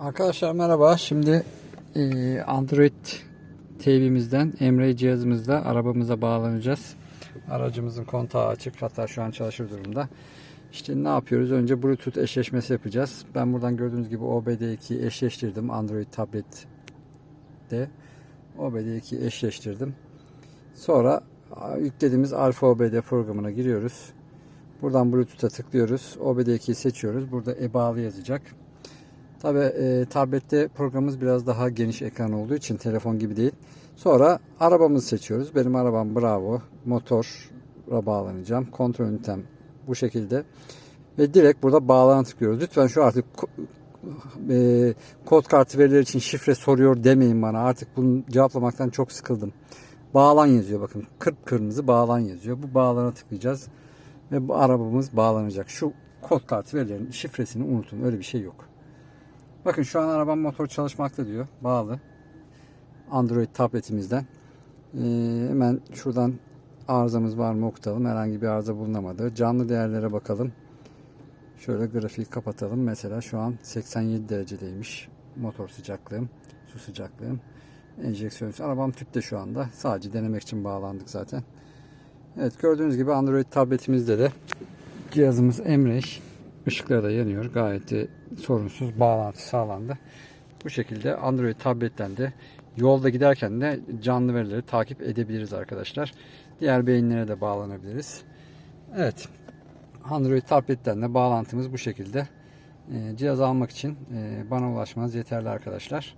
Arkadaşlar merhaba. Şimdi e, Android TV'mizden Emre cihazımızla arabamıza bağlanacağız. Aracımızın kontağı açık. Hatta şu an çalışır durumda. İşte ne yapıyoruz? Önce Bluetooth eşleşmesi yapacağız. Ben buradan gördüğünüz gibi OBD2 eşleştirdim. Android tablette OBD2 eşleştirdim. Sonra yüklediğimiz Alfa OBD programına giriyoruz. Buradan Bluetooth'a tıklıyoruz. OBD2'yi seçiyoruz. Burada e-bağlı yazacak. Tabi e, tablette programımız biraz daha geniş ekran olduğu için telefon gibi değil. Sonra arabamızı seçiyoruz. Benim arabam Bravo. Motora bağlanacağım. Kontrol ünitem bu şekilde. Ve direkt burada bağlantı tıklıyoruz. Lütfen şu artık e, kod kartı verileri için şifre soruyor demeyin bana. Artık bunu cevaplamaktan çok sıkıldım. Bağlan yazıyor bakın. Kırmızı bağlan yazıyor. Bu bağlana tıklayacağız. Ve bu arabamız bağlanacak. Şu kod kartı verilerinin şifresini unutun. Öyle bir şey yok. Bakın şu an arabam motor çalışmakta diyor. Bağlı. Android tabletimizden. Ee, hemen şuradan arızamız var mı okutalım. Herhangi bir arıza bulunamadı. Canlı değerlere bakalım. Şöyle grafiği kapatalım. Mesela şu an 87 derecedeymiş. Motor sıcaklığım, su sıcaklığım. Enjeksiyon. Arabam tüpte şu anda. Sadece denemek için bağlandık zaten. Evet gördüğünüz gibi Android tabletimizde de cihazımız Emreş. Işıkları da yanıyor. Gayet de sorunsuz bağlantı sağlandı. Bu şekilde Android tabletten de yolda giderken de canlı verileri takip edebiliriz arkadaşlar. Diğer beyinlere de bağlanabiliriz. Evet. Android tabletten de bağlantımız bu şekilde. Ee, Cihaz almak için e, bana ulaşmanız yeterli arkadaşlar.